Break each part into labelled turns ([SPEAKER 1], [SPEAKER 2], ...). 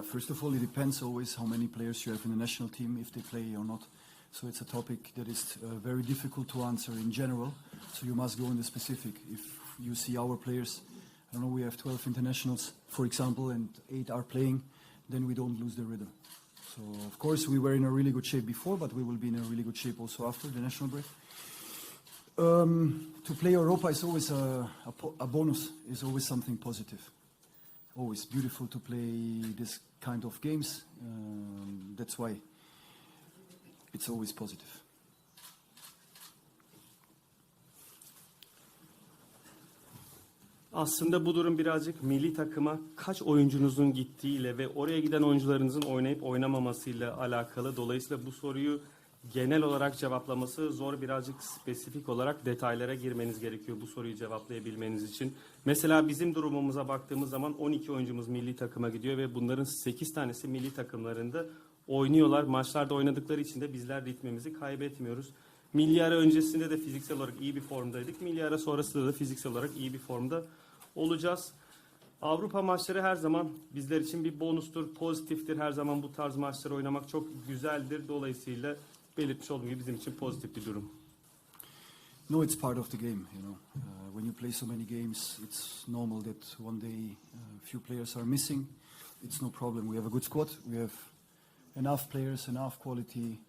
[SPEAKER 1] yeah, first of all, it depends always how many players you have in the national team, if they play or not. So it's a topic that is uh, very difficult to answer in general. So you must go in the specific. If you see our players, I don't know, we have 12 internationals, for example, and eight are playing, then we don't lose the rhythm. So of course we were in a really good shape before, but we will be in a really good shape also after the national break. Um, to play Europa is always a, a, a bonus. Is always something positive. Always beautiful to play this kind of games. Um, that's why it's always positive.
[SPEAKER 2] Aslında bu durum birazcık milli takıma kaç oyuncunuzun gittiğiyle ve oraya giden oyuncularınızın oynayıp oynamamasıyla alakalı. Dolayısıyla bu soruyu genel olarak cevaplaması zor. Birazcık spesifik olarak detaylara girmeniz gerekiyor bu soruyu cevaplayabilmeniz için. Mesela bizim durumumuza baktığımız zaman 12 oyuncumuz milli takıma gidiyor ve bunların 8 tanesi milli takımlarında oynuyorlar. Maçlarda oynadıkları için de bizler ritmimizi kaybetmiyoruz. Milli ara öncesinde de fiziksel olarak iyi bir formdaydık. Milli ara sonrasında da fiziksel olarak iyi bir formda olacağız. Avrupa maçları her zaman bizler için bir bonustur, pozitiftir. Her zaman bu tarz maçları oynamak çok güzeldir. Dolayısıyla belirtmiş olduğum gibi bizim için pozitif bir durum.
[SPEAKER 1] No, it's part of the game. You know, uh, when you play so many games, it's normal that one day uh, few players are missing. It's no problem. We have a good squad. We have enough players, enough quality,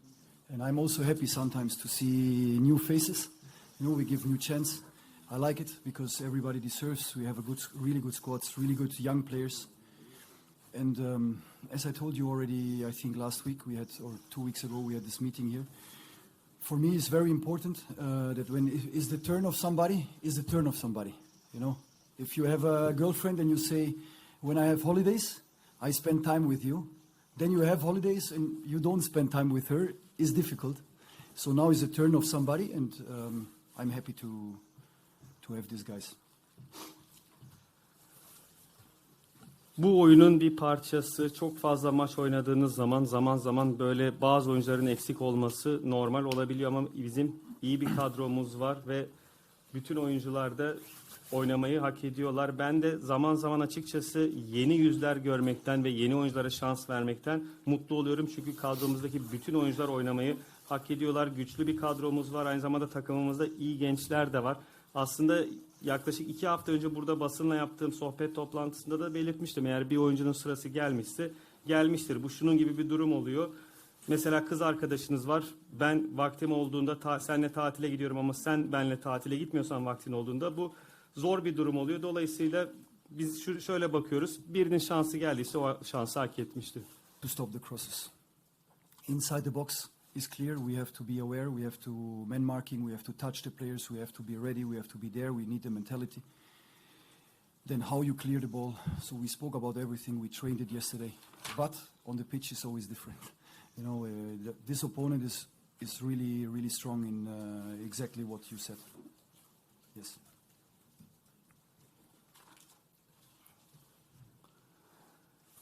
[SPEAKER 1] and I'm also happy sometimes to see new faces. You know, we give new chance. I like it because everybody deserves. We have a good, really good squads, really good young players. And um, as I told you already, I think last week we had, or two weeks ago, we had this meeting here. For me it's very important uh, that when it is the turn of somebody is the turn of somebody you know? If you have a girlfriend and you say when i have holidays i spend time with you then you have holidays and you don't spend time with her is difficult. So now is the turn of somebody and um, i'm happy to to have these guys
[SPEAKER 2] Bu oyunun bir parçası. Çok fazla maç oynadığınız zaman zaman zaman böyle bazı oyuncuların eksik olması normal olabiliyor ama bizim iyi bir kadromuz var ve bütün oyuncular da oynamayı hak ediyorlar. Ben de zaman zaman açıkçası yeni yüzler görmekten ve yeni oyunculara şans vermekten mutlu oluyorum. Çünkü kadromuzdaki bütün oyuncular oynamayı hak ediyorlar. Güçlü bir kadromuz var. Aynı zamanda takımımızda iyi gençler de var. Aslında yaklaşık iki hafta önce burada basınla yaptığım sohbet toplantısında da belirtmiştim. Eğer bir oyuncunun sırası gelmişse gelmiştir. Bu şunun gibi bir durum oluyor. Mesela kız arkadaşınız var. Ben vaktim olduğunda ta, senle tatile gidiyorum ama sen benle tatile gitmiyorsan vaktin olduğunda bu zor bir durum oluyor. Dolayısıyla biz şu, şöyle bakıyoruz. Birinin şansı geldiyse o şansı hak etmiştir.
[SPEAKER 1] to stop the crosses. Inside the box is clear. We have to be aware. We have to man marking. We have to touch the players. We have to be ready. We have to be there. We need the mentality. Then how you clear the ball. So we spoke about everything. We trained it yesterday. But on the pitch is always different. You know, uh, the, this opponent is is really really strong in uh, exactly what you said. Yes.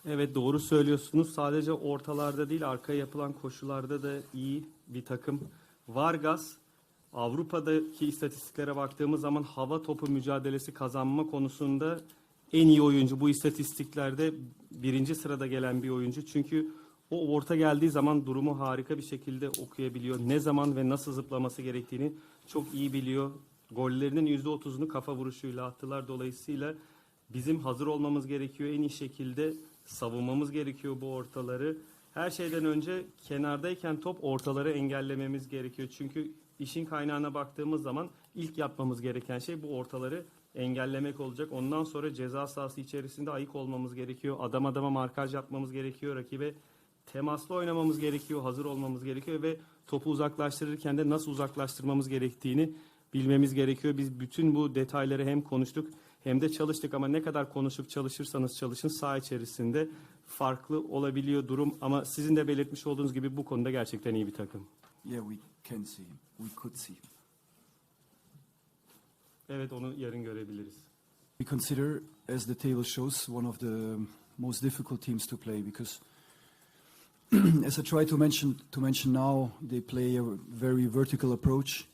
[SPEAKER 2] Evet doğru söylüyorsunuz. Sadece ortalarda değil arkaya yapılan koşularda da iyi bir takım. Vargas Avrupa'daki istatistiklere baktığımız zaman hava topu mücadelesi kazanma konusunda en iyi oyuncu. Bu istatistiklerde birinci sırada gelen bir oyuncu. Çünkü o orta geldiği zaman durumu harika bir şekilde okuyabiliyor. Ne zaman ve nasıl zıplaması gerektiğini çok iyi biliyor. Gollerinin %30'unu kafa vuruşuyla attılar. Dolayısıyla bizim hazır olmamız gerekiyor. En iyi şekilde savunmamız gerekiyor bu ortaları. Her şeyden önce kenardayken top ortaları engellememiz gerekiyor. Çünkü işin kaynağına baktığımız zaman ilk yapmamız gereken şey bu ortaları engellemek olacak. Ondan sonra ceza sahası içerisinde ayık olmamız gerekiyor. Adam adama markaj yapmamız gerekiyor. Rakibe temaslı oynamamız gerekiyor. Hazır olmamız gerekiyor ve topu uzaklaştırırken de nasıl uzaklaştırmamız gerektiğini bilmemiz gerekiyor. Biz bütün bu detayları hem konuştuk hem de çalıştık ama ne kadar konuşup çalışırsanız çalışın saha içerisinde farklı olabiliyor durum ama sizin de belirtmiş olduğunuz gibi bu konuda gerçekten iyi bir takım.
[SPEAKER 1] Yeah, we can see him. We could see him.
[SPEAKER 2] Evet onu yarın görebiliriz.
[SPEAKER 1] We consider, as the table shows, one of the most difficult teams to play because, as I try to mention to mention now, they play a very vertical approach,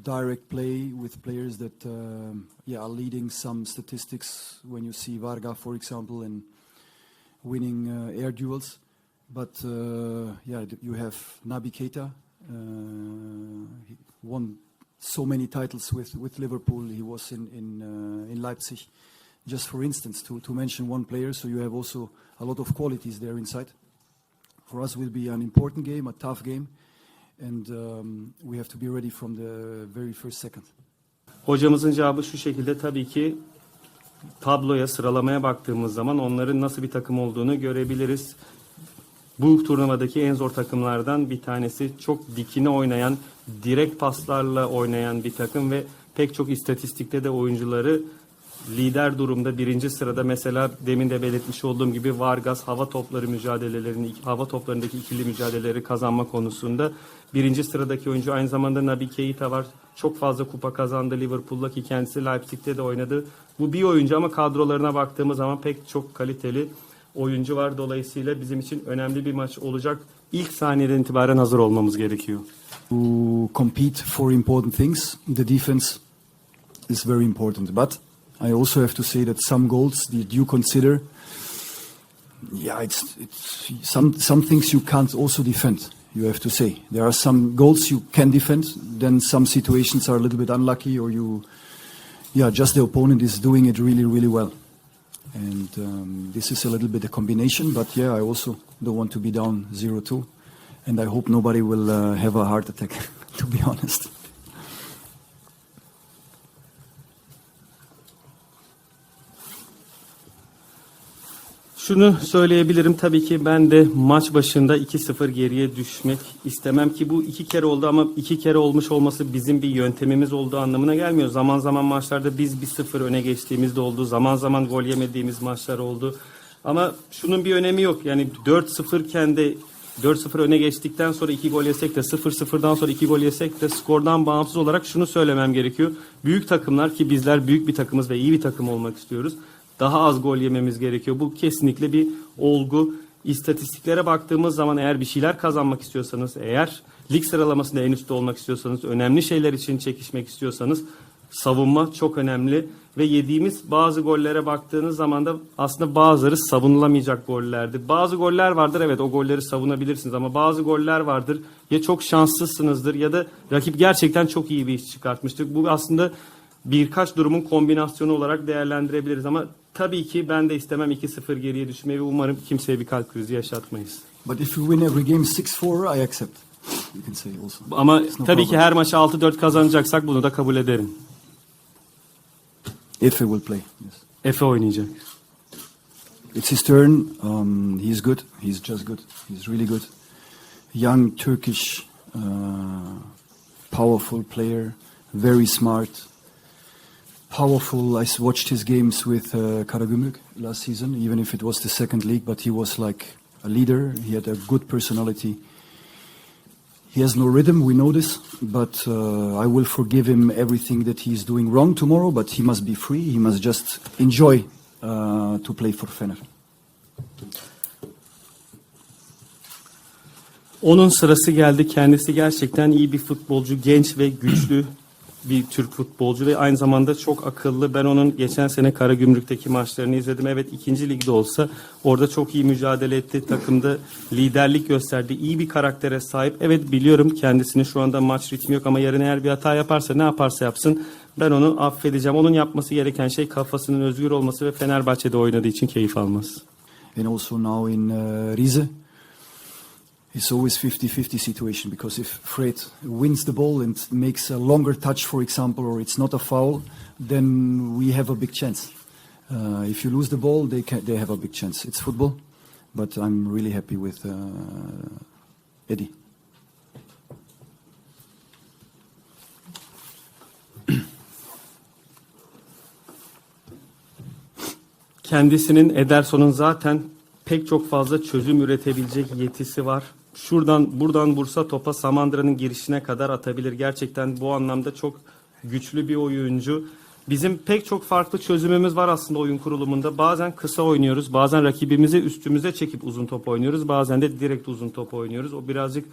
[SPEAKER 1] direct play with players that um, yeah are leading some statistics. When you see Varga, for example, and winning uh, air duels. But uh, yeah, you have Nabi Keita. Uh, he won so many titles with, with Liverpool. He was in in, uh, in Leipzig, just for instance, to, to mention one player. So you have also a lot of qualities there inside. For us, will be an important game, a tough game, and um, we have to be ready from the very first second.
[SPEAKER 2] Hocamızın cevabı şu şekilde tabii ki tabloya sıralamaya baktığımız zaman onların nasıl bir takım olduğunu görebiliriz. Bu turnuvadaki en zor takımlardan bir tanesi çok dikine oynayan, direkt paslarla oynayan bir takım ve pek çok istatistikte de oyuncuları lider durumda birinci sırada mesela demin de belirtmiş olduğum gibi Vargas hava topları mücadelelerini, hava toplarındaki ikili mücadeleleri kazanma konusunda birinci sıradaki oyuncu aynı zamanda Naby Keita var. Çok fazla kupa kazandı Liverpool'la ki kendisi Leipzig'te de oynadı. Bu bir oyuncu ama kadrolarına baktığımız zaman pek çok kaliteli oyuncu var. Dolayısıyla bizim için önemli bir maç olacak. İlk saniyeden itibaren hazır olmamız gerekiyor.
[SPEAKER 1] To compete for important things, the defense is very important. But I also have to say that some goals that you consider, yeah, it's, it's some some things you can't also defend. You have to say there are some goals you can defend. Then some situations are a little bit unlucky, or you, yeah, just the opponent is doing it really, really well. And um, this is a little bit a combination, but yeah, I also don't want to be down 0-2, and I hope nobody will uh, have a heart attack, to be honest.
[SPEAKER 2] Şunu söyleyebilirim tabii ki ben de maç başında 2-0 geriye düşmek istemem ki bu iki kere oldu ama iki kere olmuş olması bizim bir yöntemimiz olduğu anlamına gelmiyor. Zaman zaman maçlarda biz 1-0 öne geçtiğimiz de oldu. Zaman zaman gol yemediğimiz maçlar oldu. Ama şunun bir önemi yok. Yani 4-0 iken de 4-0 öne geçtikten sonra 2 gol yesek de 0-0'dan sonra 2 gol yesek de skordan bağımsız olarak şunu söylemem gerekiyor. Büyük takımlar ki bizler büyük bir takımız ve iyi bir takım olmak istiyoruz daha az gol yememiz gerekiyor. Bu kesinlikle bir olgu. İstatistiklere baktığımız zaman eğer bir şeyler kazanmak istiyorsanız, eğer lig sıralamasında en üstte olmak istiyorsanız, önemli şeyler için çekişmek istiyorsanız savunma çok önemli ve yediğimiz bazı gollere baktığınız zaman da aslında bazıları savunulamayacak gollerdi. Bazı goller vardır evet o golleri savunabilirsiniz ama bazı goller vardır ya çok şanslısınızdır ya da rakip gerçekten çok iyi bir iş çıkartmıştır. Bu aslında birkaç durumun kombinasyonu olarak değerlendirebiliriz ama tabii ki ben de istemem 2-0 geriye düşmeyi ve umarım kimseye bir kalp krizi yaşatmayız.
[SPEAKER 1] But if we win every game 6-4, I accept. You can say also.
[SPEAKER 2] Ama
[SPEAKER 1] It's no
[SPEAKER 2] tabii ki
[SPEAKER 1] problem.
[SPEAKER 2] her maçı 6-4 kazanacaksak bunu da kabul ederim.
[SPEAKER 1] If he will play, yes.
[SPEAKER 2] Efe oynayacak.
[SPEAKER 1] It's his turn. Um, he's good. He's just good. He's really good. Young Turkish, uh, powerful player, very smart, powerful. I watched his games with uh, Karagümrük last season, even if it was the second league, but he was like a leader. He had a good personality. He has no rhythm, we know this, but uh, I will forgive him everything that he's doing wrong tomorrow, but he must be free. He must just enjoy uh, to play for Fener.
[SPEAKER 2] Onun sırası geldi. Kendisi gerçekten iyi bir futbolcu, genç ve güçlü bir Türk futbolcu ve aynı zamanda çok akıllı. Ben onun geçen sene Karagümrük'teki maçlarını izledim. Evet ikinci ligde olsa orada çok iyi mücadele etti. Takımda liderlik gösterdi. İyi bir karaktere sahip. Evet biliyorum kendisinin şu anda maç ritmi yok ama yarın eğer bir hata yaparsa ne yaparsa yapsın ben onu affedeceğim. Onun yapması gereken şey kafasının özgür olması ve Fenerbahçe'de oynadığı için keyif alması.
[SPEAKER 1] and also now in uh, Rize. It's always 50-50 situation because if Fred wins the ball and makes a longer touch, for example, or it's not a foul, then we have a big chance. Uh, if you lose the ball, they can, they have a big chance. It's football, but I'm really happy with uh, Eddie.
[SPEAKER 2] Kendisinin Ederson'un zaten pek çok fazla çözüm üretebilecek yetisi var. Şuradan buradan Bursa topa Samandıra'nın girişine kadar atabilir. Gerçekten bu anlamda çok güçlü bir oyuncu. Bizim pek çok farklı çözümümüz var aslında oyun kurulumunda. Bazen kısa oynuyoruz, bazen rakibimizi üstümüze çekip uzun top oynuyoruz, bazen de direkt uzun top oynuyoruz. O birazcık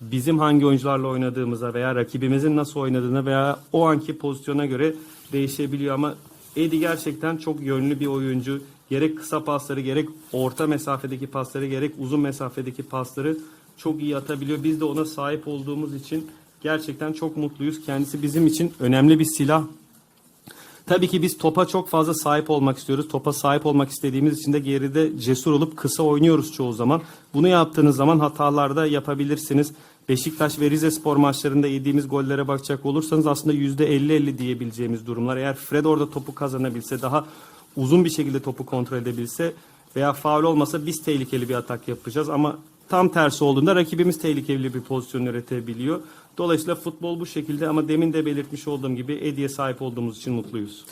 [SPEAKER 2] bizim hangi oyuncularla oynadığımıza veya rakibimizin nasıl oynadığına veya o anki pozisyona göre değişebiliyor ama Edi gerçekten çok yönlü bir oyuncu. Gerek kısa pasları, gerek orta mesafedeki pasları, gerek uzun mesafedeki pasları çok iyi atabiliyor. Biz de ona sahip olduğumuz için gerçekten çok mutluyuz. Kendisi bizim için önemli bir silah. Tabii ki biz topa çok fazla sahip olmak istiyoruz. Topa sahip olmak istediğimiz için de geride cesur olup kısa oynuyoruz çoğu zaman. Bunu yaptığınız zaman hatalarda yapabilirsiniz. Beşiktaş ve Rize spor maçlarında yediğimiz gollere bakacak olursanız aslında %50-50 diyebileceğimiz durumlar. Eğer Fred orada topu kazanabilse, daha uzun bir şekilde topu kontrol edebilse veya faul olmasa biz tehlikeli bir atak yapacağız. Ama tam tersi olduğunda rakibimiz tehlikeli bir pozisyon üretebiliyor. Dolayısıyla futbol bu şekilde ama demin de belirtmiş olduğum gibi Edi'ye sahip olduğumuz için mutluyuz.